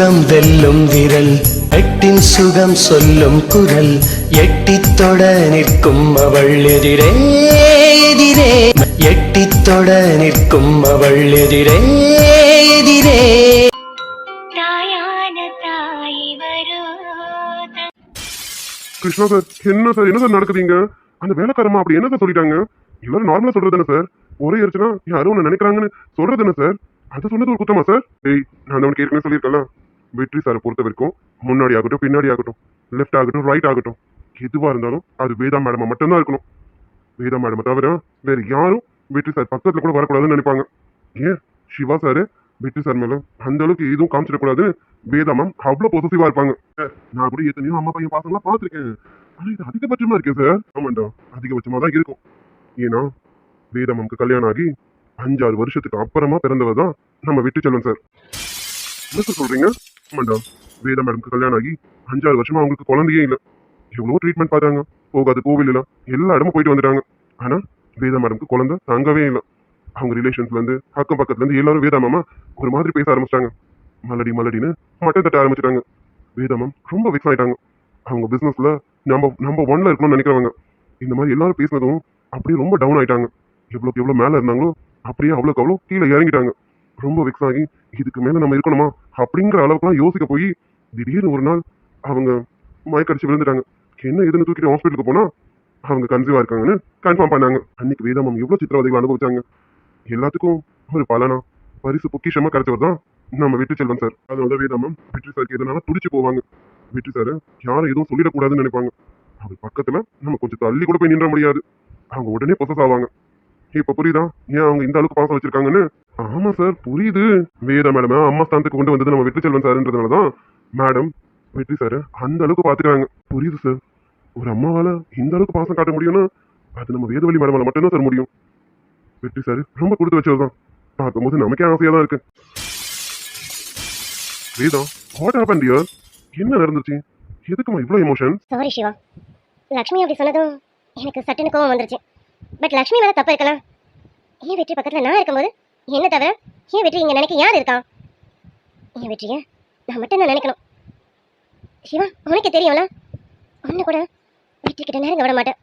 சுகம் வெல்லும் விரல் எட்டின் சுகம் சொல்லும் குரல் எட்டித் தொட நிற்கும் அவள் எதிரே எதிரே. எட்டித் தொட நிற்கும் அவள் எதிரே எதிரே. கிருஷ்ணா சார் என்ன சார் என்ன சார் நடக்குதுங்க? அந்த வேலைக்காரமா அப்படி என்ன சார் சொல்லிட்டாங்க? எல்லாரும் நார்மலா சொல்றது தானே சார்? ஒரே அடிச்சுனா யாரும் ஒன்று நினைக்கிறாங்கன்னு சொல்றது தானே சார்? அதை சொன்னது ஒரு குத்தமா சார்? டேய் நான் அவனுக்கு ஏற்கனவே சொல்லியிருக்கேன்ல. வெற்றி சாரை பொறுத்த வரைக்கும் முன்னாடி ஆகட்டும் பின்னாடி ஆகட்டும் லெஃப்ட் ஆகட்டும் ரைட் ஆகட்டும் எதுவாக இருந்தாலும் அது வேதா மேடமாக மட்டும்தான் இருக்கணும். வேதா மேடமை தவிர வேறு யாரும் வெற்றி சார் பக்கத்தில் கூட வரக்கூடாதுன்னு நினைப்பாங்க. ஏன்? சிவா சார் வெற்றி சார் மேலே அந்த அளவுக்கு எதுவும் காமிச்சிடக்கூடாதுன்னு வேதா மேம் அவ்வளோ பொசசிவாக இருப்பாங்க. சார், நான் கூட எத்தனையோ அம்மா பையன் பாசங்களாம் பார்த்துருக்கேன். ஆனால் இது அதிகபட்சமாக இருக்கு சார். ஆமாண்டா அதிகபட்சமாக தான் இருக்கும். ஏன்னா வேதா மேம்க்கு கல்யாணம் ஆகி அஞ்சாறு வருஷத்துக்கு அப்புறமா பிறந்தவர் தான் நம்ம வெற்றி செல்வன் சார். என்ன சார் சொல்கிறீங்க ஆமாண்டா வேதா மேடம்க்கு கல்யாணம் ஆகி அஞ்சாறு வருஷமா அவங்களுக்கு குழந்தையே இல்லை. எவ்வளோ ட்ரீட்மெண்ட் பார்த்தாங்க. போகாது கோவில் எல்லா இடமும் போயிட்டு வந்துட்டாங்க. ஆனா வேதா மேடம்க்கு குழந்தை தங்கவே இல்லை. அவங்க ரிலேஷன்ஸ்லேருந்து அக்கம் பக்கத்துலேருந்து எல்லாரும் வேதா மாமா ஒரு மாதிரி பேச ஆரம்பிச்சிட்டாங்க. மலடி மலடின்னு மட்டம் தட்ட ஆரம்பிச்சிட்டாங்க. வேதா மேம் ரொம்ப விக்ஸ் ஆயிட்டாங்க. அவங்க பிஸ்னஸில் நம்ம நம்ம ஒன்ல இருக்கணும்னு நினைக்கிறவங்க. இந்த மாதிரி எல்லாரும் பேசினதும் அப்படியே ரொம்ப டவுன் ஆயிட்டாங்க. எவ்வளோக்கு எவ்வளோ மேலே இருந்தாங்களோ அப்படியே அவ்வளோக்கு அவ்வளோ கீழே இறங்கிட்டாங்க. ரொம்ப வெக்ஸ் ஆகி இதுக்கு மேலே நம்ம இருக்கணுமா? அப்படிங்கிற அளவுக்குலாம் யோசிக்க போய் திடீர்னு ஒரு நாள் அவங்க மயக்கடிச்சு விழுந்துட்டாங்க. என்ன எதுன்னு தூக்கிட்டு ஹாஸ்பிட்டலுக்கு போனால் அவங்க கன்சீவாக இருக்காங்கன்னு கன்ஃபார்ம் பண்ணாங்க. அன்னைக்கு வேதாமம் எவ்வளோ சித்திரவதைகள் அனுபவிச்சாங்க? எல்லாத்துக்கும் ஒரு பலனா? பரிசு பொக்கிஷமாக கிடைச்சவர் தான் நம்ம வெற்றி செல்வன் சார் அதனால வேதாமம் வெற்றி சாருக்கு எதனால துடிச்சு போவாங்க. வெற்றி சார் யாரும் எதுவும் சொல்லிடக்கூடாதுன்னு நினைப்பாங்க. அவர் பக்கத்தில் நம்ம கொஞ்சம் தள்ளி கூட போய் நின்ற முடியாது. அவங்க உடனே பொசஸ் ஆவாங்க. இப்ப புரியுதா? ஏன் அவங்க இந்த அளவுக்கு பாசம் வச்சிருக்காங்கன்னு? ஆமா சார் புரியுது. வேதா மேடம் அம்மா ஸ்தானத்துக்கு கொண்டு வந்தது நம்ம வெற்றி செல்வன் சார்ன்றதுனால தான் மேடம் வெற்றி சார் அந்த அளவுக்கு பாத்துக்கிறாங்க. புரியுது சார். ஒரு அம்மாவால இந்த அளவுக்கு பாசம் காட்ட முடியும்னா அது நம்ம வேதவழி மேடமால மட்டும்தான் சார் முடியும். வெற்றி சார் ரொம்ப கொடுத்து வச்சது தான் பார்க்கும்போது நமக்கே ஆசையா தான் இருக்கு. வேதா வாட் ஹேப்பன் டியர் என்ன நடந்துச்சு? எதுக்குமா இவ்வளோ எமோஷன் சாரி சிவா. லக்ஷ்மி அப்படி சொன்னதும் எனக்கு சட்டுன்னு கோவம் வந்துருச்சு. பட் லக்ஷ்மி மேல தப்பு இருக்கலாம் என் வெற்றி பக்கத்துல நான் இருக்கும்போது? என்ன தவிர என் வெற்றி இங்க நினைக்க யார் இருக்கா? என் வெற்றிய நான் மட்டும் தான் நினைக்கணும். சிவா உனக்கு தெரியும்ல? ஒன்று கூட வெற்றி கிட்ட நெருங்க விட மாட்டேன்.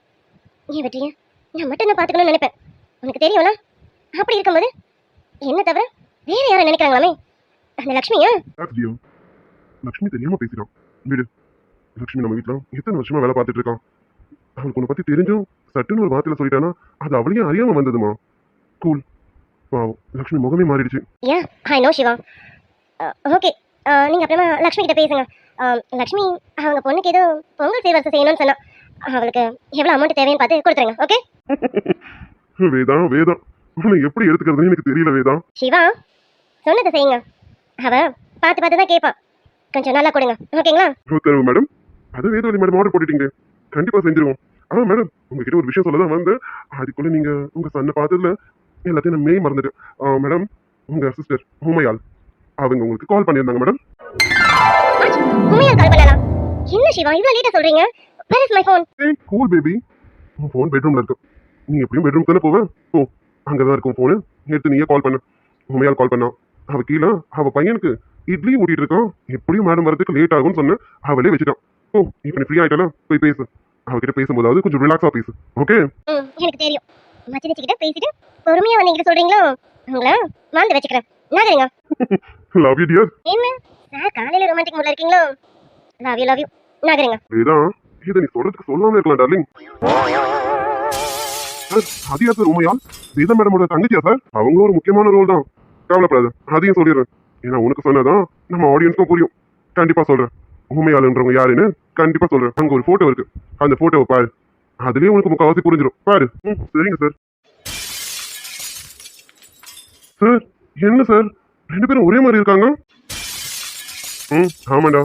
என் வெற்றிய நான் மட்டும் தான் பார்த்துக்கணும்னு நினைப்பேன். உனக்கு தெரியும்ல? அப்படி இருக்கும்போது என்ன தவிர வேற யாரும் நினைக்கிறாங்களாமே? அந்த லக்ஷ்மியா? லக்ஷ்மி தெரியாம பேசிட்டோம். வீடு. லக்ஷ்மி நம்ம வீட்ல எத்தனை வருஷமா வேலை பார்த்துட்டு இருக்கான் அவளுக்கு உன்னை பத்தி தெரிஞ்சும் சட்டுன்னு ஒரு வார்த்தையில சொல்லிட்டானா அது அவளையும் அறியாம வந்ததுமா? கூல் பாவம் லக்ஷ்மி முகமே மாறிடுச்சு. Yeah hi no Shiva okay நீங்கள் அப்புறமா லக்ஷ்மி கிட்ட பேசுங்க. அஹ், லக்ஷ்மி அவங்க பொண்ணுக்கு ஏதோ பொங்கல் சேவரசை செய்யணும்னு சொன்னா அவளுக்கு எவ்வளோ அமௌண்ட் தேவைன்னு பார்த்து கொடுத்துருங்க ஓகே வேதா வேதா. உன்னை எப்படி எடுத்துக்கிறதுன்னு எனக்கு தெரியல வேதா. சிவா சொன்னதை செய்யுங்க. அவ பார்த்து பார்த்து தான் கேட்பா. கொஞ்சம் நல்லா கொடுங்க ஓகேங்களா மேடம் அது வேதவழி மேடம் ஆர்டர் போட்டுட்டீங்க. கண்டிப்பா செஞ்சிருவோம். ஆ மேடம் உங்ககிட்ட ஒரு விஷயம் சொல்ல தான் வந்து அதுக்குள்ள நீங்க உங்க சன்னை பார்த்ததுல எல்லாத்தையும் நான் மெய் மறந்துட்டேன். ஆ, மேடம் உங்க சிஸ்டர் உமையால் அவங்க உங்களுக்கு கால் பண்ணியிருந்தாங்க மேடம் என்ன சிவா இவ்வளோ லேட்டாக சொல்கிறீங்க வேர் இஸ் மை ஃபோன் ஏய் கூல் பேபி உன் ஃபோன் பெட்ரூம்ல இருக்கு. நீ எப்படியும் பெட்ரூம் தானே போவேன் போ அங்கதான் இருக்கும் ஃபோனு எடுத்து நீயே கால் பண்ணு. உமையால் கால் பண்ணா. அவ கீழே அவ பையனுக்கு இட்லி ஊட்டிட்டு இருக்கான். எப்படியும் மேடம் வரதுக்கு லேட் ஆகும்னு சொன்னேன். அவளே வச்சுட்டான். ஓ இப்போ நீ ஃப்ரீ ஆயிட்டால போய் பேசு. அவகிட்ட பேசும்போதாவது கொஞ்சம் ரிலாக்ஸா பேசு. ஓகே எனக்கு தெரியும். மச்சினிச்சு கிட்ட பேசிட்டு பொறுமையாக வந்து எங்கிட்ட சொல்கிறீங்களோ உங்களை வாழ்ந்து வச்சுக்கிறேன். நகருங்க லவ் யூ டியர் என்ன? சார் காலையில் ரொமான்டிக் மூடில் இருக்கீங்களோ? லவ் யூ லவ் யூ நகருங்க இதான் இதை நீ சொல்றதுக்கு சொல்லாம இருக்கலாம் டார்லிங் சார் அதியா சார் உமையால் வேதா மேடமோட தங்கச்சியா சார் அவங்களும் ஒரு முக்கியமான ரோல் தான். கவலைப்படாத அதையும் சொல்லிடுறேன். ஏன்னா உனக்கு சொன்னாதான் நம்ம ஆடியன்ஸ்க்கும் புரியும். கண்டிப்பா சொல்றேன். உண்மையாளன்றவங்க யாருன்னு கண்டிப்பா சொல்றேன். அங்க ஒரு போட்டோ இருக்கு. அந்த போட்டோவை பாரு. அதுலயே உனக்கு முக்கால்வாசி புரிஞ்சிடும் பாரு. ம் சரிங்க சார் சார் என்ன சார் ரெண்டு பேரும் ஒரே மாதிரி இருக்காங்க? ம் ஆமாண்டா.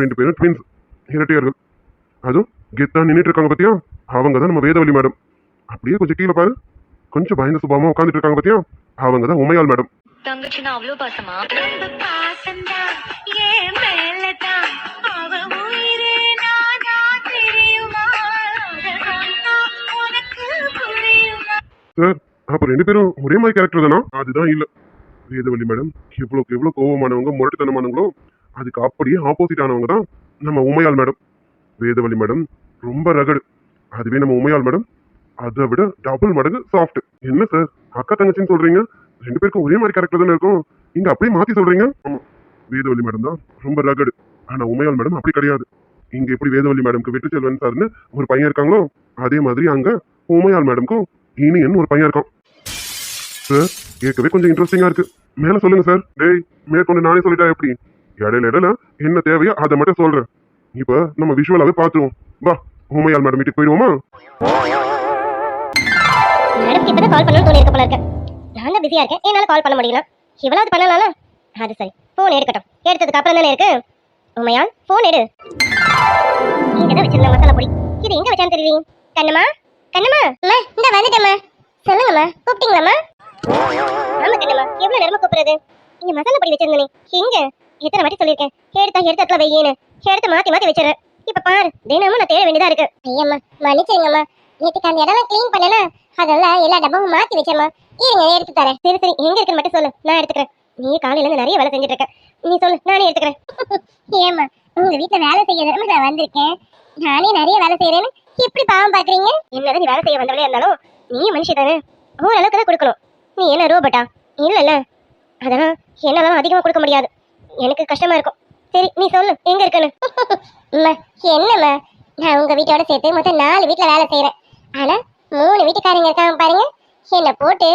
ரெண்டு பேரும் ட்வின்ஸ் இரட்டையர்கள். அதுவும் கெத்தா நின்றுட்டு இருக்காங்க பத்தியா? அவங்க தான் நம்ம வேதவழி மேடம் அப்படியே கொஞ்சம் கீழே பாரு. கொஞ்சம் பயந்த சுபாவமா உட்காந்துட்டு இருக்காங்க பத்தியா? அவங்க தான் உமையால் மேடம் தங்கச்சின்னா அவ்வளோ பாசமா? சார் அப்ப ரெண்டு பேரும் ஒரே மாதிரி கேரக்டர் தானா? அதுதான் இல்ல. வேதவள்ளி மேடம் எவ்வளவுக்கு எவ்வளவு கோவமானவங்க முரட்டுத்தனமானவங்களோ அதுக்கு அப்படியே ஆப்போசிட் ஆனவங்க தான் நம்ம உமையாள் மேடம் வேதவள்ளி மேடம் ரொம்ப ரகடு. அதுவே நம்ம உமையாள் மேடம் அதை விட டபுள் மடங்கு சாஃப்ட் என்ன சார் அக்கா தங்கச்சின்னு சொல்றீங்க? ரெண்டு பேருக்கும் ஒரே மாதிரி கேரக்டர் தானே இருக்கும்? நீங்க அப்படியே மாத்தி சொல்றீங்க? ஆமா. வேதவள்ளி மேடம் தான் ரொம்ப ரகடு. ஆனா உமையாள் மேடம் அப்படி கிடையாது. இங்க எப்படி வேதவள்ளி மேடம்க்கு வெற்றி செல்வன் சார்னு ஒரு பையன் இருக்காங்களோ அதே மாதிரி அங்க உமையாள் மேடம்க்கும் இனியன் ஒரு பையன் இருக்கான்? சார் கேட்கவே கொஞ்சம் இன்ட்ரெஸ்டிங்காக இருக்கு. மேலே சொல்லுங்க சார். டேய் மேற்கொண்டு நானே சொல்லிட்டா எப்படி? இடையில இடையில என்ன தேவையோ அதை மட்டும் சொல்கிறேன் இப்போ நம்ம விஷுவலாகவே பார்த்துருவோம். வா உமையாள் மேடம் வீட்டுக்கு போயிடுவோமா? மேடம் இப்பதான் கால் பண்ணணும் தோணி போல இருக்கேன் நான் தான் பிஸியா இருக்கேன். என்னால கால் பண்ண முடியல இவ்வளவு பண்ணலாம் அது சரி. போன் எடுக்கட்டும். எடுத்ததுக்கு அப்புறம் தானே இருக்கு? உமையால் போன் எடு. இங்க தான் வச்சிருந்தேன் மசாலா பொடி. இது எங்க வச்சான்னு தெரியல கண்ணுமா கண்ணம்மா அம்மா இந்த வந்துட்டேம்மா. சொல்லுங்கம்மா கூப்பிட்டீங்களாம்மா? ஆமா கண்ணம்மா எவ்வளவு நேரமா கூப்பிடுறது? இங்க மசாலா பொடி வச்சிருந்தேனே எங்க எத்தனை வாட்டி சொல்லியிருக்கேன். எடுத்தா எடுத்த இடத்துல வையேன்னு. எடுத்து மாத்தி மாத்தி வச்சிடறேன். இப்ப பாரு தினமும் நான் தேட வேண்டியதா இருக்கு. ஐயம்மா மன்னிச்சிருங்கம்மா நேற்றுக்கு அந்த இடம்லாம் க்ளீன் பண்ணல அதெல்லாம் எல்லா டப்பாவும் மாத்தி வச்சேம்மா. இருங்க எடுத்து தரேன். சரி சரி எங்க இருக்குன்னு மட்டும் சொல்லு நான் எடுத்துக்கிறேன். நீ காலையில இருந்து நிறைய வேலை செஞ்சுட்டு இருக்க. நீ சொல்லு நானே எடுத்துக்கிறேன். ஏம்மா உங்க வீட்டுல வேலை செய்ய நான் வந்திருக்கேன். நானே நிறைய வேலை செய்யறேன்னு எப்படி பாவம் பாக்குறீங்க? என்னதான் நீ வேலை செய்ய வந்தவளே இருந்தாலும் நீ மனுஷி தானே? ஓரளவுக்கு தான் கொடுக்கணும். நீ என்ன ரோபோட்டா? இல்ல இல்ல அதெல்லாம் என்னால அதிகமா கொடுக்க முடியாது. எனக்கு கஷ்டமா இருக்கும். சரி நீ சொல்லு. எங்க இருக்குன்னு? என்னம்மா? நான் உங்க வீட்டோட சேர்த்து மொத்தம் நாலு வீட்டுல வேலை செய்யறேன் ஆனா மூணு வீட்டுக்காரங்க இருக்காங்க பாருங்க. என்ன போட்டு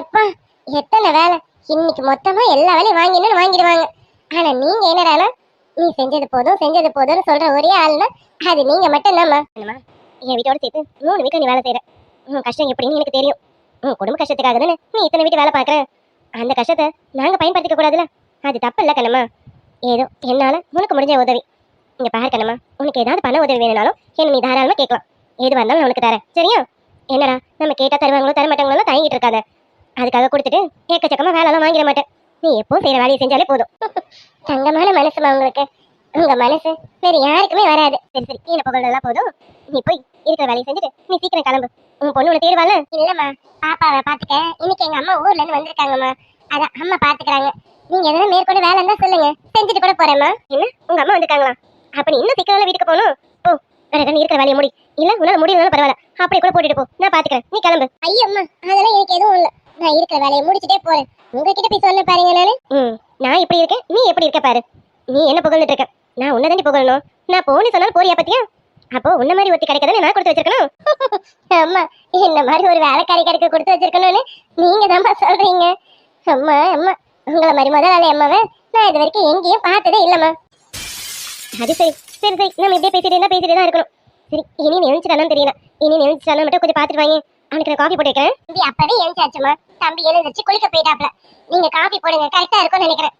எப்பா எத்தனை வேலை? இன்னைக்கு மொத்தமா எல்லா வேலையும் வாங்கினு வாங்கிடுவாங்க. ஆனா நீங்க என்னடானா? நீ செஞ்சது போதும் செஞ்சது போதும்னு சொல்ற ஒரே ஆள்னா அது நீங்க மட்டும் என்னம்மா? என் வீட்டோட சேர்த்து மூணு வீட்டில் நீ வேலை செய்கிற உன் கஷ்டம் எப்படின்னு எனக்கு தெரியும். உன் குடும்ப கஷ்டத்துக்காக தானே நீ இத்தனை வீட்டு வேலை பார்க்கற? அந்த கஷ்டத்தை நாங்க பயன்படுத்திக்க கூடாதுல அது தப்பு இல்ல கண்ணம்மா. ஏதோ என்னால உனக்கு முடிஞ்ச உதவி. இங்கே பாரு கண்ணம்மா உனக்கு ஏதாவது பண உதவி வேணும்னாலும் என்ன நீ தாராளமா கேட்கலாம். எதுவாக இருந்தாலும் நான் உனக்கு தரேன். சரியா? என்னடா நம்ம கேட்டா தருவாங்களோ தர மாட்டாங்களோ தயங்கிட்டு இருக்காத. அதுக்காக கொடுத்துட்டு ஏக்கச்சக்கமா வேலைலாம் வாங்கிட மாட்டேன். நீ எப்போ செய்கிற வேலையை செஞ்சாலே போதும். தங்கமான மனசுமா உங்களுக்கு. உங்க மனசு வேற யாருக்குமே வராது. சரி சரி கீழே புகழ்லாம் போதும். நீ போய் இருக்கிற வேலையை செஞ்சுட்டு நீ சீக்கிரம் கிளம்பு. உன் பொண்ணு உன்னை தேடுவாள் இல்லம்மா பாப்பாவை பாத்துக்க இன்னைக்கு எங்க அம்மா ஊர்ல இருந்து வந்திருக்காங்கம்மா. அதான் அம்மா பாத்துக்கிறாங்க நீங்க எதனா மேற்கொண்டு வேலை இருந்தா சொல்லுங்க. செஞ்சுட்டு கூட போறேம்மா. என்ன? உங்க அம்மா வந்திருக்காங்களா? அப்ப நீ இன்னும் சீக்கிரம் வீட்டுக்கு போகணும். போ வேற நீ இருக்கிற வேலையை முடி. இல்ல உன்னால முடியலனாலும் பரவாயில்ல. அப்படியே கூட போட்டுட்டு போ. நான் பாத்துக்கிறேன் நீ கிளம்பு. ஐயோ அம்மா அதெல்லாம் எனக்கு எதுவும் இல்ல. நான் இருக்கிற வேலையை முடிச்சிட்டே போறேன். உங்ககிட்ட போய் சொல்ல பாருங்க நானு. ம் நான் இப்படி இருக்கேன் நீ எப்படி இருக்க பாரு. நீ என்ன புகழ்ந்துட்டு இருக்க? நான் உன்னை தாண்டி புகழணும். நான் போன்னு சொன்னாலும் போறியா பத்தியா? அப்போ உன்ன மாதிரி ஒத்தி கிடைக்காதுன்னு நான் கொடுத்து வச்சிருக்கணும். அம்மா இந்த மாதிரி ஒரு வேலைக்காரி கிடைக்க கொடுத்து வச்சிருக்கணும்னு நீங்க தான்ப்பா சொல்றீங்க. அம்மா அம்மா உங்களை மாதிரி முதலாளி அம்மாவை நான் இது வரைக்கும் எங்கேயும் பார்த்ததே இல்லம்மா. அது சரி சரி சரி நம்ம இப்படியே பேசிட்டு இருந்தா பேசிட்டு தான் இருக்கணும். சரி இனி நினைச்சிட்டானு தெரியல. இனி நீ மட்டும் கொஞ்சம் பார்த்துட்டு வாங்க அவனுக்கு நான் காஃபி போட்டு வைக்கிறேன். தம்பி அப்பவே எழுந்தாச்சுமா தம்பி எழுந்திருச்சு குளிக்க போயிட்டாப்ல நீங்க காஃபி போடுங்க கரெக்டா இருக்கும்னு நினைக்கிறேன்.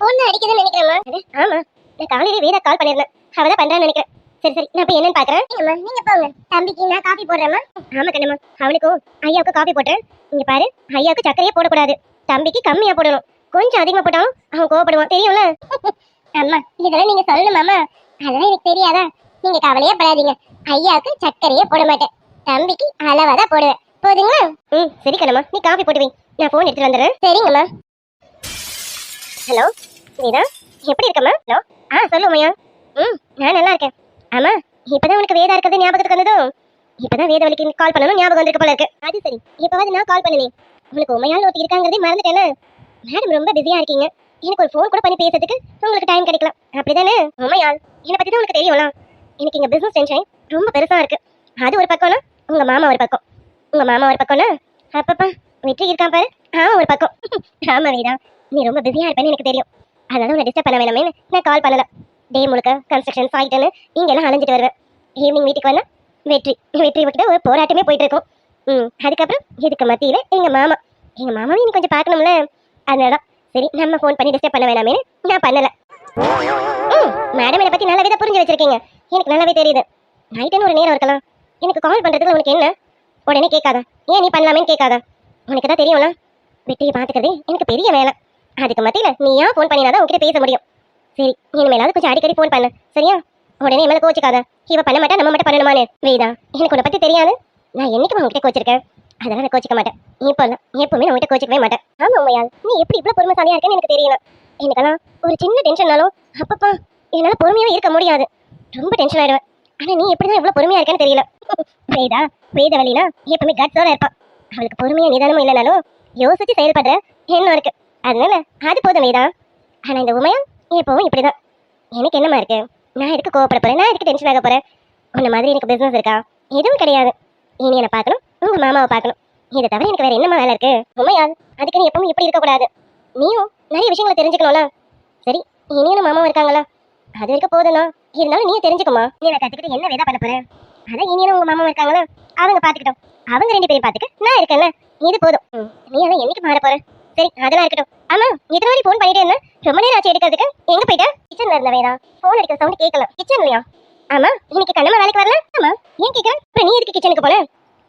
போன் அடிக்குதுன்னு நினைக்கிறேம்மா. ஆமா. நான் காலையில வேதா கால் பண்ணிருந்தேன் அவதான் பண்றான்னு நினைக்கிறேன். சரி சரி. நான் போய் என்னன்னு பாக்குறேன். அம்மா நீங்க போங்க. தம்பிக்கு நான் காஃபி போடுறேம்மா. ஆமா கண்ணம்மா அவனுக்கும் ஐயாவுக்கும் காஃபி போட்டேன் இங்க பாரு ஐயாவுக்கு சர்க்கரையே போடக்கூடாது. தம்பிக்கு கம்மியா போடணும். கொஞ்சம் அதிகமா போட்டாலும் அவன் கோவப்படுவான். தெரியும்ல? அம்மா இதெல்லாம் நீங்க சொல்லணுமாமா அதெல்லாம் எனக்கு தெரியாதா? நீங்க கவலையே படாதீங்க. ஐயாவுக்கு சர்க்கரையே போட மாட்டேன். தம்பிக்கு அளவா தான் போடுவேன். போதுங்களா? ம் சரி கண்ணம்மா நீ காஃபி போட்டு வை. நான் ஃபோன் எடுத்துட்டு வந்துடுறேன். சரிங்கம்மா. ஹலோ நீதா எப்படி இருக்கம்மா ஹலோ. ஆ சொல்லு உமையா. ம் நான் நல்லா இருக்கேன். ஆமா இப்பதான் உனக்கு வேதா இருக்கிறது ஞாபகத்துக்கு வந்ததும். இப்பதான் வேத வலிக்கு கால் பண்ணணும் ஞாபகம் வந்திருக்க போல இருக்கு. அது சரி இப்பவாது நான் கால் பண்ணுவேன். உனக்கு உமையால் ஒருத்தி இருக்காங்கிறதே மறந்துட்டேன்னு மேடம் ரொம்ப பிஸியா இருக்கீங்க. எனக்கு ஒரு ஃபோன் கூட பண்ணி பேசுறதுக்கு உங்களுக்கு டைம் கிடைக்கலாம். அப்படிதானே? உமையால் என்னை பத்தி தான் உனக்கு தெரியும்ல? எனக்கு இங்க பிசினஸ் டென்ஷன் ரொம்ப பெருசா இருக்கு. அது ஒரு பக்கம்னா உங்க மாமா ஒரு பக்கம். உங்க மாமா ஒரு பக்கம்னா அப்பப்பா வெற்றி இருக்கான் பாரு. அவன் ஒரு பக்கம். ஆமா வீடா நீ ரொம்ப பிஸியாக இருப்பேன்னு எனக்கு தெரியும். அதனால உன்னை டிஸ்டர்ப் பண்ண வேணாமேன்னு நான் கால் பண்ணல. டே முழுக்க கன்ஸ்ட்ரக்ஷன் சைட்டுன்னு இங்கெல்லாம் அலைஞ்சிட்டு வருவேன். ஈவினிங் வீட்டுக்கு வந்தால் வெற்றி. வெற்றி விட்டு ஒரு போராட்டமே போயிட்டு இருக்கும் ம் அதுக்கப்புறம் இதுக்கு மத்தியில எங்க மாமா? எங்க மாமாவும் நீ கொஞ்சம் பார்க்கணும்ல. அதனால தான். சரி நம்ம ஃபோன் பண்ணி டிஸ்டர்ப் பண்ண வேணாமே நான் பண்ணலை. ம் மேடம் என்னை பத்தி நல்லாவே தான் புரிஞ்சு வச்சிருக்கீங்க. எனக்கு நல்லாவே தெரியுது. நைட்டுன்னு ஒரு நேரம் இருக்கலாம். எனக்கு கால் பண்றதுக்கு உனக்கு என்ன? உடனே கேட்காத. ஏன் நீ பண்ணலாமேன்னு கேட்காத. உனக்கு தான் தெரியும்ல? வெற்றியை பார்த்துக்கிறதே எனக்கு பெரிய வேலை. அதுக்கு மத்தியில் நீ ஏன் ஃபோன் பண்ணினாதான் உன்கிட்ட பேச முடியும். சரி இனிமேலாவது கொஞ்சம் அடிக்கடி ஃபோன் பண்ணு. சரியா? உடனே மேல கோச்சிக்காத. இவ பண்ண மாட்டா நம்ம மட்டும் பண்ணணுமானு வேதா எனக்கு உன்னை பத்தி தெரியாது. நான் என்னைக்கு உங்ககிட்ட கோச்சிருக்கேன்? அதெல்லாம் நான் கோச்சிக்க மாட்டேன். இப்போ இல்லை எப்பவுமே நான் உங்ககிட்ட கோச்சிக்கவே மாட்டேன். ஆமா உண்மையால் நீ எப்படி இவ்வளோ பொறுமைசாலியா இருக்கேன்னு எனக்கு தெரியல எனக்கெல்லாம் ஒரு சின்ன டென்ஷன்னாலும் அப்பப்பா என்னால பொறுமையாக இருக்க முடியாது. ரொம்ப டென்ஷன் ஆயிடுவேன். ஆனா நீ எப்படி தான் இவ்வளவு பொறுமையா இருக்கேன்னு தெரியல. வேதா வேத வழினா எப்பவுமே கட்ஸோட இருப்பான் அவளுக்கு பொறுமையா நிதானமும் இல்லைனாலும் யோசிச்சு செயல்படுற எண்ணம் இருக்கு. அதனால அது போதும் தான் ஆனா இந்த உமையா? எப்பவும் இப்படிதான். எனக்கு என்னமா இருக்கு? நான் எதுக்கு கோவப்பட போறேன்? நான் எதுக்கு டென்ஷன் ஆக போகிறேன் உன்ன மாதிரி எனக்கு பிஸ்னஸ் இருக்கா? எதுவும் கிடையாது. இனி என்னை பார்க்கணும். உங்க மாமாவை பார்க்கணும். இதை தவிர எனக்கு வேற என்னமா வேலை இருக்கு? உமையா அதுக்கு நீ எப்பவும் இப்படி இருக்கக்கூடாது நீயும் நிறைய விஷயங்களை தெரிஞ்சுக்கணும்ல. சரி இனியும் மாமாவும் இருக்காங்களா? அது வரைக்கும் போதும்னா இருந்தாலும் நீ தெரிஞ்சுக்கோமா நீ நான் கற்றுக்கிட்டு என்ன வேதா பண்ண போகிறேன் அதான் இனியும் உங்க மாமாவும் இருக்காங்களா? அவங்க பாத்துக்கிட்டோம் அவங்க ரெண்டு பேரும் பார்த்துக்க நான் இருக்கேன்ல. இது போதும். நீ அதான் என்னைக்கு மாற போற? சரி அதெல்லாம் இருக்கட்டும். ஆமா எத்தனை வாட்டி ஃபோன் பண்ணிட்டே இருந்தேன். ரொம்ப நேரம் ஆச்சு எடுக்கிறதுக்கு. எங்க போயிட்டா? கிச்சன்ல இருந்த வேதா ஃபோன் அடிக்கிற சவுண்ட் கேட்கல கிச்சன்லயா ஆமா இன்னைக்கு கண்ணம்மா வேலைக்கு வரல? ஆமா ஏன் கேக்குறேன் அப்புறம் நீ எதுக்கு கிச்சனுக்கு போன?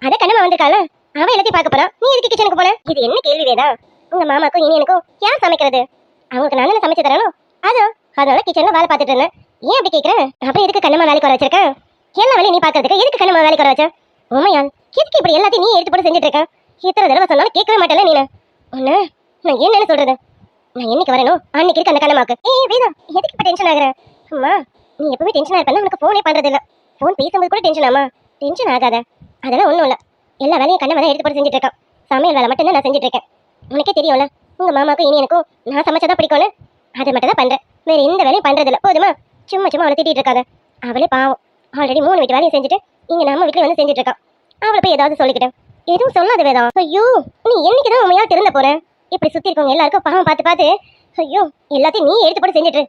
அத கண்ணம்மா வந்திருக்கால அவன் எல்லாத்தையும் பார்க்க போறான் நீ எதுக்கு கிச்சனுக்கு போன? இது என்ன கேள்வி வேதா உங்க மாமாக்கும் இனியனுக்கும் யார் சமைக்கிறது? அவங்களுக்கு நான் சமைச்சு தரணும்? அதான் அதனால கிச்சன்ல வேலை பார்த்துட்டு இருந்தேன். ஏன் அப்படி கேக்குறேன் அப்புறம் எதுக்கு கண்ணம்மா வேலைக்கு வர வச்சிருக்கேன் எல்லா வேலையும் நீ பாக்குறதுக்கு எதுக்கு கண்ணம்மா வேலைக்கு வர வச்ச? உண்மையால் எதுக்கு இப்படி எல்லாத்தையும் நீ எடுத்து போட்டு செஞ்சுட்டு இருக்க? இத்தனை தடவை சொன்னாலும் கேட்கவே மாட்டேல நீ அண்ணா நான் என்ன சொல்றது? நான் என்னைக்கு வரணும் அன்னைக்கு இருக்கு அந்த கண்ணமாக்கு ஏய் வேதா எதுக்கு இப்ப டென்ஷன் ஆகுற? அம்மா நீ எப்பவுமே டென்ஷன் ஆயிருப்பா உனக்கு ஃபோனே பண்றது இல்ல ஃபோன் பேசும்போது கூட டென்ஷன் ஆமா டென்ஷன் ஆகாத. அதெல்லாம் ஒண்ணும் இல்ல. எல்லா வேலையும் கண்ணமா தான் எடுத்து போட்டு செஞ்சுட்டு இருக்கேன் சமையல் வேலை மட்டும் தான் நான் செஞ்சுட்டு இருக்கேன் உனக்கே தெரியும்ல உங்க மாமாக்கும் இனி எனக்கும் நான் சமைச்சதா பிடிக்கும்னு? அதை மட்டும் தான் பண்றேன். வேற எந்த வேலையும் பண்றது இல்ல போதுமா? சும்மா சும்மா அவளை திட்டிட்டு இருக்காத. அவளே பாவம். ஆல்ரெடி மூணு வீட்டு வேலையும் செஞ்சுட்டு இங்க நம்ம வீட்டுல வந்து செஞ்சுட்டு இருக்கான் அவளை போய் ஏதாவது சொல்லிக்கிட்டேன் எதுவும் சொல்லாத வேதா ஐயோ நீ என்னைக்கு தான் உண்மையா திருந்த போற? இப்படி சுத்தி இருக்கவங்க எல்லாருக்கும் பாவம் பார்த்து பார்த்து ஐயோ எல்லாத்தையும் நீ எடுத்து போட்டு செஞ்சுட்டு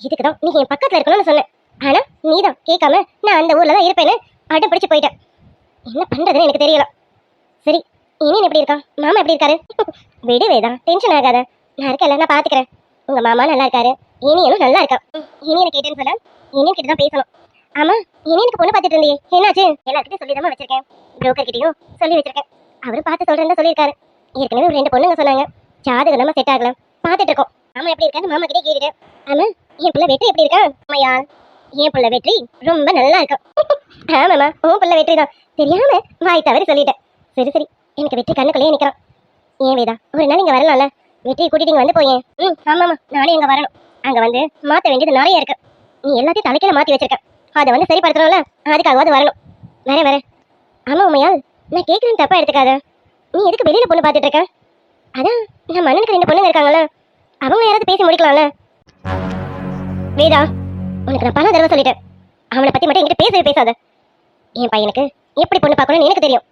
இதுக்கு தான் நீ என் பக்கத்துல இருக்கணும்னு சொன்னேன் ஆனா நீ தான் கேட்காம நான் அந்த ஊர்ல தான் இருப்பேன்னு அடம் பிடிச்சு போயிட்டேன் என்ன பண்றதுன்னு எனக்கு தெரியல. சரி இனியன் எப்படி இருக்கான் மாமா எப்படி இருக்காரு? விடு வேதா டென்ஷன் ஆகாத. நான் இருக்கேன் நான் பாத்துக்கிறேன். உங்க மாமா நல்லா இருக்காரு. இனியனும் நல்லா இருக்கான் இனியனை கேட்டேன்னு சொல்ல இனியன் கிட்ட தான் பேசணும். ஆமா இனியனுக்கு பொண்ணு பார்த்துட்டு இருந்தே என்னாச்சு? எல்லார்கிட்டயும் சொல்லி தான் வச்சிருக்கேன். புரோக்கர் கிட்டயும் சொல்லி வச்சிருக்கேன். அவரும் பார்த்து சொல்றேன்னு சொல்லியிருக்காரு. ஏற்கனவே ஒரு ரெண்டு பொண்ணுங்க சொன்னாங்க. ஜாதகம் நம்ம செட் ஆகலாம் பார்த்துட்டு இருக்கோம். மாமா எப்படி இருக்காரு? மாமா கிட்டே கேட்டுட்டேன் ஆமா என் பிள்ளை வெற்றி எப்படி இருக்கா? அம்மையா என் பிள்ளை வெற்றி ரொம்ப நல்லா இருக்கும் ஆமாம்மா உன் பிள்ளை வெற்றி தான். தெரியாம வாய் தவறி சொல்லிட்டேன். சரி சரி. எனக்கு வெற்றி கண்ணுக்குள்ளேயே நிற்கிறான் ஏன் வேதா ஒரு நாள் இங்கே வரலாம்ல. வெற்றியை கூட்டிட்டு இங்க வந்து போயேன். ம் ஆமாம்மா நானே இங்கே வரணும். அங்கே வந்து மாற்ற வேண்டியது நிறைய இருக்கு. நீ எல்லாத்தையும் தலைக்கீழ மாற்றி வச்சிருக்கேன் அதை வந்து சரிப்படுத்தணும்ல? அதுக்காகவாது வரணும். வரேன் வரேன். ஆமா உமையால். நான் கேட்குறேன் தப்பா எடுத்துக்காத. நீ எதுக்கு வெளியில பொண்ணு பார்த்துட்டு இருக்க? அதான் நம்ம அண்ணனுக்கு ரெண்டு பொண்ணுங்க இருக்காங்களே அவங்க யாராவது பேசி முடிக்கலாம்ல? வேதா உனக்கு நான் பல தடவை சொல்லிட்டேன். அவனை பத்தி மட்டும் என்கிட்ட பேசவே பேசாத. என் பையனுக்கு எப்படி பொண்ணு பார்க்கணும்னு எனக்கு தெரியும்.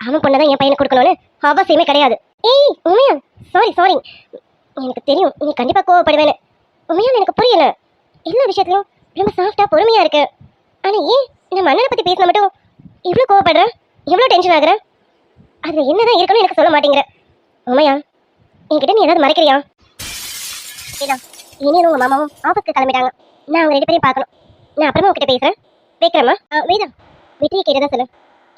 அவன் பொண்ணை தான் என் பையனுக்கு கொடுக்கணும்னு அவசியமே கிடையாது. ஏய் உமையா சாரி சாரி எனக்கு தெரியும் நீ கண்டிப்பா கோவப்படுவேன்னு. உமையால் எனக்கு புரியல. எல்லா விஷயத்துலையும் ரொம்ப சாஃப்டாக பொறுமையாக இருக்கு. ஆனால் ஏன் நம்ம அண்ணனை பற்றி பேசினா மட்டும் இவ்வளோ கோவப்படுறேன் எவ்வளோ டென்ஷன் ஆகுறேன் அதில் என்ன என்னதான் இருக்கணும் எனக்கு சொல்ல மாட்டேங்கிற. உமையா என்கிட்ட நீ ஏதாவது மறைக்கிறியா? இதான் இனியும் உங்கள் மாமாவும் ஆஃபீஸ்க்கு கிளம்பிட்டாங்க. நான் அவங்க ரெண்டு பேரையும் பார்க்கணும். நான் அப்புறமா உங்ககிட்ட பேசுகிறேன் வைக்கிறேம்மா ஆ, வேதா வெற்றியை கேட்டதா சொல்லு.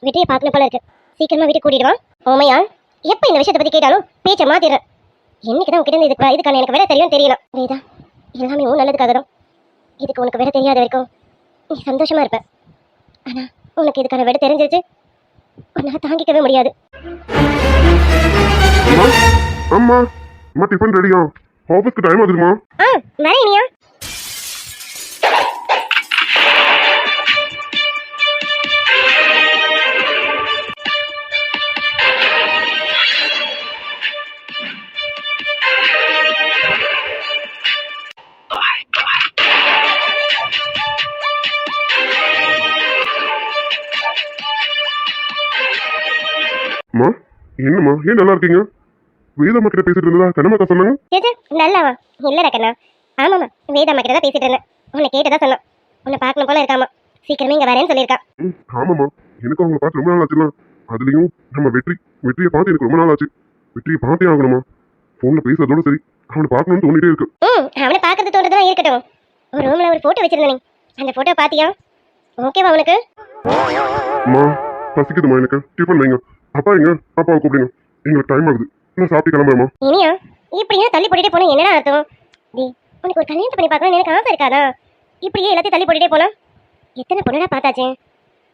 வெற்றியை பார்க்கணும் போல இருக்கு. சீக்கிரமாக வீட்டுக்கு கூட்டிடுவான் வா. எப்போ இந்த விஷயத்தை பற்றி கேட்டாலும் பேச்சை மாத்திடுறேன் என்னைக்கு தான் உங்ககிட்ட இருந்து இதுக்கு இதுக்கான எனக்கு விட தெரியும் தெரியல. வேதா எல்லாமே உன் நல்லதுக்காக தான் இதுக்கு உனக்கு விட தெரியாத வரைக்கும் நீ சந்தோஷமா இருப்ப. ஆனா உனக்கு இதுக்கான விட தெரிஞ்சிருச்சு. உன்னால தாங்கிக்கவே முடியாது. அம்மா அம்மா டிஃபன் ரெடியா ஆஃபீஸ்க்கு டைம் ஆகுதுமா? ஆ வரேன் என்னம்மா ஏன் நல்லா இருக்கீங்க? வேதம்மா கிட்ட பேசிட்டு இருந்ததா? கண்ணமாக்கா சொன்னாங்க. சேச்சே நல்லாவா? இல்லடா கண்ணா? ஆமாம்மா வேதாம்மா கிட்ட தான் பேசிட்டு இருந்தேன். உன்னை கேட்டதா சொன்னான். உன்னை பார்க்கணும் போல இருக்காமா சீக்கிரமே இங்க வரேன்னு சொல்லியிருக்கா ம் ஆமாம்மா. எனக்கு அவங்கள பார்த்து ரொம்ப நாள் ஆச்சுல அதுலயும் நம்ம வெற்றி வெற்றியை பார்த்து எனக்கு ரொம்ப நாள் ஆச்சு வெற்றியை பார்த்தே ஆகணுமா ஃபோன்ல பேசுறதோட சரி அவனை பார்க்கணும்னு தோணிட்டே இருக்கு. ம் அவனை பார்க்கறது தோன்றதெல்லாம் இருக்கட்டும். ஒரு ரூம்ல ஒரு போட்டோ வச்சிருந்தேன். அந்த போட்டோ பாத்தியா? ஓகேவா உனக்கு? அம்மா பசிக்குதுமா எனக்கு? டிஃபன் வைங்க. அப்பா எங்க? அப்பாவை கூப்பிடுங்க. எங்களுக்கு டைம் ஆகுது. நான் சாப்பிட்டு கிளம்புறேம்மா. இனியா இப்படியே தள்ளி போட்டுட்டே போனா என்னடா அர்த்தம்? டி உனக்கு ஒரு கல்யாணம் பண்ணி பார்க்கணும்னு எனக்கு ஆசை இருக்காதா? இப்படியே எல்லாத்தையும் தள்ளி போட்டுட்டே போனா? எத்தனை பொண்ணுடா பார்த்தாச்சு?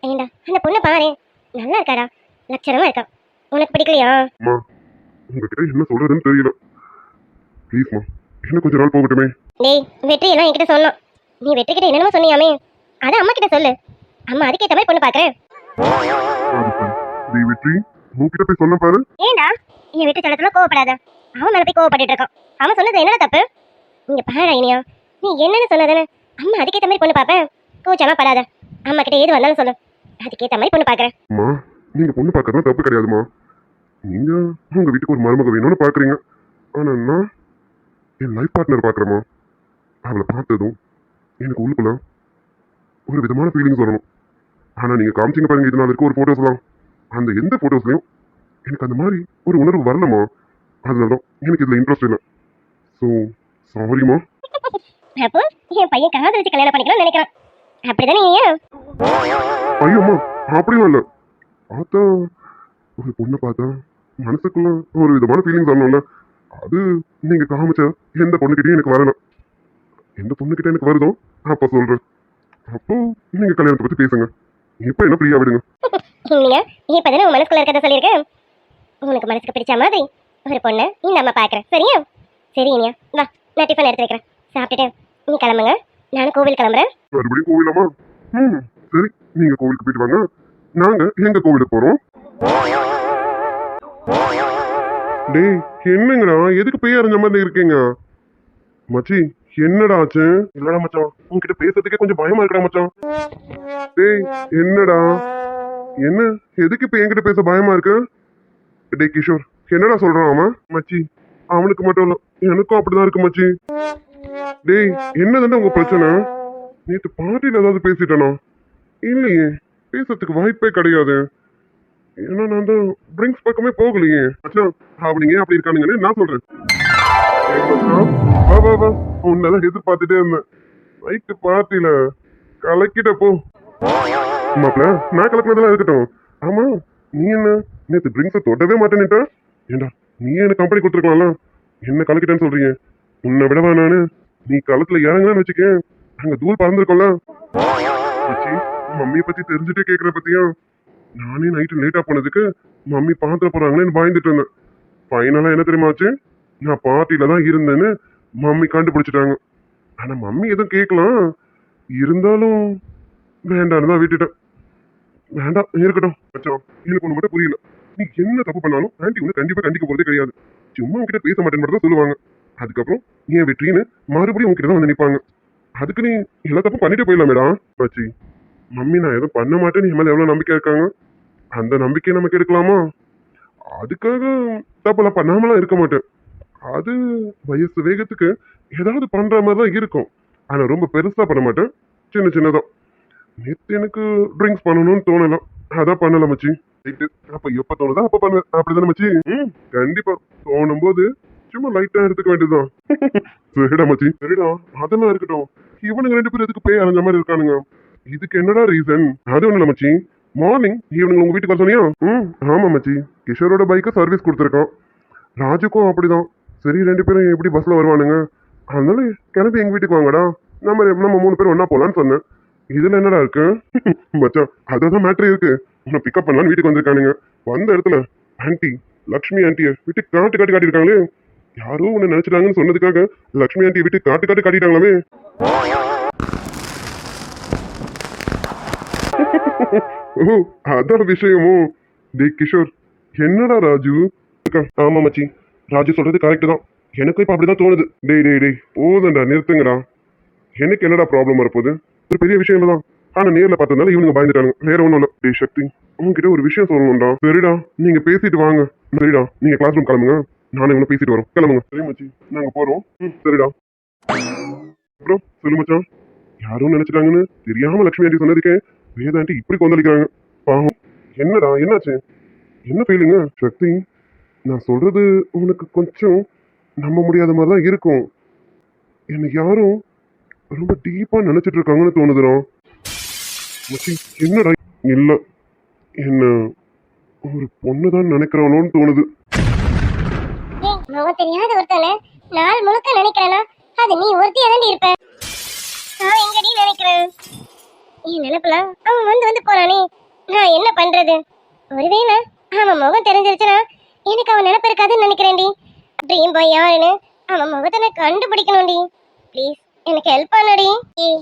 ஏண்டா அந்த பொண்ணை பாரு. நல்லா இருக்காடா. லட்சணமா இருக்கா. உனக்கு பிடிக்கலையா? அம்மா உங்ககிட்ட என்ன சொல்றதுன்னு தெரியல. ப்ளீஸ்மா என்ன கொஞ்ச நாள் போகட்டுமே. டேய் வெற்றி எல்லாம் என்கிட்ட சொன்னோம் நீ வெற்றி கிட்ட என்னென்னமோ சொன்னியாமே. அதை அம்மா கிட்ட சொல்லு. அம்மா அதுக்கேற்ற மாதிரி பொண்ணு பார்க்கறேன். வெற்றி உன்கிட்ட போய் சொன்ன பாரு. ஏண்டா? என் வெற்றி சொல்லத்துல கோவப்படாத. அவன் மேல போய் கோவப்பட்டுட்டு இருக்கான் அவன் சொன்னது என்னடா தப்பு? இங்க பாருடா இனியா. நீ என்னன்னு சொன்னதுன்னு அம்மா அதுக்கேற்ற மாதிரி பொண்ணு பார்ப்பேன். கூச்சமா படாத. அம்மா கிட்ட ஏது வந்தாலும் சொல்லு. அதுக்கேற்ற மாதிரி பொண்ணு பார்க்கறேன். அம்மா நீங்க பொண்ணு பார்க்கறதுலாம் தப்பு கிடையாதுமா நீங்க உங்க வீட்டுக்கு ஒரு மருமக வேணும்னு பாக்குறீங்க ஆனா நான் என் லைஃப் பார்ட்னர் பாக்குறேம்மா அவளை பார்த்ததும் எனக்கு உள்ளுக்குள்ள ஒரு விதமான ஃபீலிங்ஸ் வரணும். ஆனா நீங்க காமிச்சிங்க பாருங்க இது நாள் இருக்க ஒரு போட்டோஸ்லாம் அந்த எந்த போட்டோஸ்லயும் எனக்கு அந்த மாதிரி ஒரு உணர்வு வரலம்மா. அதனால தான் எனக்கு இதுல இன்ட்ரெஸ்ட் இல்லை. ஸோ சாரிம்மா அப்போ என் பையன் காதல் வச்சு கல்யாணம் பண்ணிக்கலாம்னு நினைக்கிறான். அப்படிதானே ஐயோம்மா அப்படிலாம் இல்லை. பார்த்தா ஒரு பொண்ணை பார்த்தா மனசுக்குள்ள ஒரு விதமான ஃபீலிங்ஸ் வரணும்ல. அது நீங்க காமிச்ச எந்த பொண்ணுகிட்டயும் எனக்கு வரல. எந்த பொண்ணுகிட்ட எனக்கு வருதோ அப்ப சொல்றேன். அப்போ நீங்க கல்யாணத்தை பத்தி பேசுங்க. இப்ப என்ன ஃப்ரீயா விடுங்க? இல்லையா இப்பதானே உன் மனசுக்குள்ள இருக்கிறத சொல்லியிருக்கேன் உனக்கு மனசுக்கு பிடிச்ச மாதிரி ஒரு பொண்ணை இந்த அம்மா பார்க்குறேன் சரியா? சரி இனியா வா நான் டிஃபன் எடுத்து வைக்கிறேன். சாப்பிட்டுட்டு நீ கிளம்புங்க. நானும் கோவில் கிளம்புறேன். மறுபடியும் கோவிலாமா? ம் சரி நீங்க கோவிலுக்கு போயிட்டு வாங்க. நாங்க எங்க கோவிலுக்கு போறோம்? டேய் என்னங்கடா? எதுக்கு பேய் அறிஞ்ச மாதிரி இருக்கீங்க? மச்சி என்னடா ஆச்சு? இல்லடா மச்சான்? உன்கிட்ட பேசுறதுக்கே கொஞ்சம் பயமா இருக்கடா மச்சான். டேய் என்னடா? என்ன? எதுக்கு இப்ப என்கிட்ட பேச பயமா இருக்கு? டேய் கிஷோர் என்னடா சொல்றான் அவன்? மச்சி அவனுக்கு மட்டும் இல்ல எனக்கும் அப்படிதான் இருக்கு மச்சி. டேய் என்னதாண்டா உங்க பிரச்சனை? நேத்து பார்ட்டில ஏதாவது பேசிட்டேனா? இல்லையே பேசுறதுக்கு வாய்ப்பே கிடையாது. ஏன்னா நான் தான் ட்ரிங்க்ஸ் பக்கமே போகலையே. மச்சான் அவனுங்க அப்படி இருக்கானுங்கன்னு நான் சொல்றேன். வா வா வா. உன்னதான் எதிர்பார்த்துட்டே இருந்தேன். நைட்டு பார்ட்டியில கலக்கிட்ட போ. மாப்பிள நான் கலக்கினதெல்லாம் இருக்கட்டும். ஆமா நீ என்ன? நேற்று ட்ரிங்க்ஸை தொடவே மாட்டேன்னுட்ட. ஏண்டா நீ என்ன கம்பெனி கொடுத்துருக்கலாம்ல? என்ன கலக்கிட்டேன்னு சொல்றீங்க? உன்னை விடவா நானு? நீ களத்துல இறங்குன்னு வச்சுக்க அங்க தூள் பறந்துருக்கோம்ல. மம்மியை பத்தி தெரிஞ்சுட்டே கேக்குற பத்தியா? நானே நைட்டு லேட்டா போனதுக்கு மம்மி பாத்திர போறாங்களேன்னு பயந்துட்டு இருந்தேன். ஃபைனலா என்ன தெரியுமா ஆச்சு? நான் பார்ட்டியில தான் இருந்தேன்னு மம்மி கண்டுபிடிச்சிட்டாங்க. ஆனா மம்மி எதுவும் கேட்கலாம். இருந்தாலும் வேண்டான்னு தான் விட்டுட்டேன். வேண்டாம் இருக்கட்டும். மச்சான் எனக்கு ஒண்ணு மட்டும் புரியல. நீ என்ன தப்பு பண்ணாலும் ஆண்டி ஒன்று கண்டிப்பா கண்டிக்க போறதே கிடையாது. சும்மா உங்ககிட்ட பேச மாட்டேன்னு மட்டும் தான் சொல்லுவாங்க. அதுக்கப்புறம் ஏன் வெற்றின்னு மறுபடியும் உங்ககிட்ட தான் வந்து நிற்பாங்க அதுக்கு நீ எல்லா தப்பும் பண்ணிட்டு போயிடலாமேடா மச்சி மம்மி நான் எதுவும் பண்ண மாட்டேன்னு என் மேலே எவ்வளவு நம்பிக்கை இருக்காங்க? அந்த நம்பிக்கையை நமக்கு எடுக்கலாமா அதுக்காக தப்பெல்லாம் பண்ணாமலாம் இருக்க மாட்டேன். அது வயசு வேகத்துக்கு ஏதாவது பண்ற மாதிரி தான் இருக்கும். ஆனா ரொம்ப பெருசா பண்ண மாட்டேன். சின்ன சின்னதா நேத்து எனக்கு ட்ரிங்க்ஸ் பண்ணணும்னு தோணலாம் அதான் பண்ணல மச்சி. அப்ப எப்ப தோணுதோ அப்ப பண்ண. அப்படிதானே மச்சி? ம். கண்டிப்பா. தோணும் போது சும்மா லைட்டா எடுத்துக்க வேண்டியதுதான். சரிடா மச்சி. சரிடா. அதெல்லாம் இருக்கட்டும். இவனுங்க ரெண்டு பேரும் எதுக்கு பேய் அரைஞ்ச மாதிரி இருக்கானுங்க? இதுக்கு என்னடா ரீசன் அது இல்ல மச்சி. மார்னிங் ஈவினிங் உங்க வீட்டுக்கு வர சொன்னியா? ம். ஆமா மச்சி. கிஷோரோட பைக்கை சர்வீஸ் கொடுத்துருக்கான். ராஜுக்கும் அப்படிதான். சரி ரெண்டு பேரும் எப்படி பஸ்ஸில் வருவானுங்க? அதனால கிளம்பி எங்கள் வீட்டுக்கு வாங்கடா. நம்ம நம்ம மூணு பேரும் ஒன்றா போகலான்னு சொன்னேன். இதில் என்னடா இருக்கு? மச்சான் அதுதான் மேட்ரு இருக்கு. உன்னை பிக்கப் பண்ணலான்னு வீட்டுக்கு வந்திருக்கானுங்க. வந்த இடத்துல ஆன்ட்டி லக்ஷ்மி ஆண்டியை விட்டு காட்டு காட்டி காட்டியிருக்காங்களே. யாரோ உன்னை நினைச்சிட்டாங்கன்னு சொன்னதுக்காக லக்ஷ்மி ஆன்ட்டியை விட்டு காட்டு காட்டு காட்டிட்டாங்களாமே. ஓ அதான் விஷயமோ டே கிஷோர் என்னடா ராஜு? அக்கா, ஆமா மச்சி. ராஜு சொல்றது கரெக்டு தான். எனக்கும் இப்போ அப்படிதான் தோணுது. டேய் டேய் டேய் போதும்டா நிறுத்துங்கடா. எனக்கு என்னடா ப்ராப்ளம் வரப்போகுது? ஒரு பெரிய விஷயம் தான். ஆனால் நேரில் பார்த்ததுனால இவனுங்க பயந்துட்டாங்க வேற ஒன்றும் இல்லை. டேய் சக்தி உங்ககிட்ட ஒரு விஷயம் சொல்லணும்டா. சரிடா நீங்க பேசிட்டு வாங்க. சரிடா நீங்க கிளாஸ் ரூம் கிளம்புங்க. நானும் இவனை பேசிட்டு வரோம். கிளம்புங்க. சரி மச்சி. நாங்க போறோம். ம் சரிடா. அப்புறம் சொல்லு மச்சான். யாரும் நினைச்சிட்டாங்கன்னு தெரியாம லட்சுமி ஆண்டி சொன்னதுக்கே வேதாண்டி இப்படி கொந்தளிக்கிறாங்க. பாவம். என்னடா என்னாச்சு? என்ன ஃபீலிங்க சக்தி நான் சொல்கிறது உனக்கு கொஞ்சம் நம்ப முடியாத மாதிரி தான் இருக்கும். என்னை யாரும் ரொம்ப டீப்பாக நினச்சிட்டு இருக்காங்கன்னு தோணுதுடா. என்னடா? இல்ல. என்ன ஒரு பொண்ணு தான் நினைக்கிறானோன்னு தோணுது. ஏய் அவன் தெரியாத ஒருத்தனை நாள் முழுக்க நினைக்கிறேனா? அது நீ ஒருத்தியா தான் இருப்ப? நான் எங்கடி நினைக்கிறேன்? நீ நினைப்புல? அவன் வந்து வந்து போறானே. நான் என்ன பண்றது? ஒருவேளை அவன் முகம் தெரிஞ்சிருச்சுன்னா எனக்கு அவன் நினப்பு இருக்காதுன்னு நினைக்கிறேன்டி. ட்ரீம் பாய் யாருன்னு? அவன் முகத்தை நான் கண்டுபிடிக்கணும்டி. ப்ளீஸ் எனக்கு ஹெல்ப் பண்ணடி. ஏய்,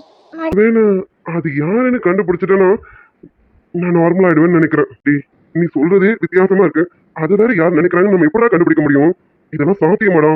அது யாருன்னு கண்டுபிடிச்சிட்டேன்னா நான் நார்மல் ஆயிடுவேன்னு நினைக்கிறேன். டேய் நீ சொல்றதே வித்தியாசமா இருக்கு. அது வேற யார் நினைக்கிறாங்கன்னு நம்ம எப்படா கண்டுபிடிக்க முடியும்? இதெல்லாம் சாத்தியமாடா.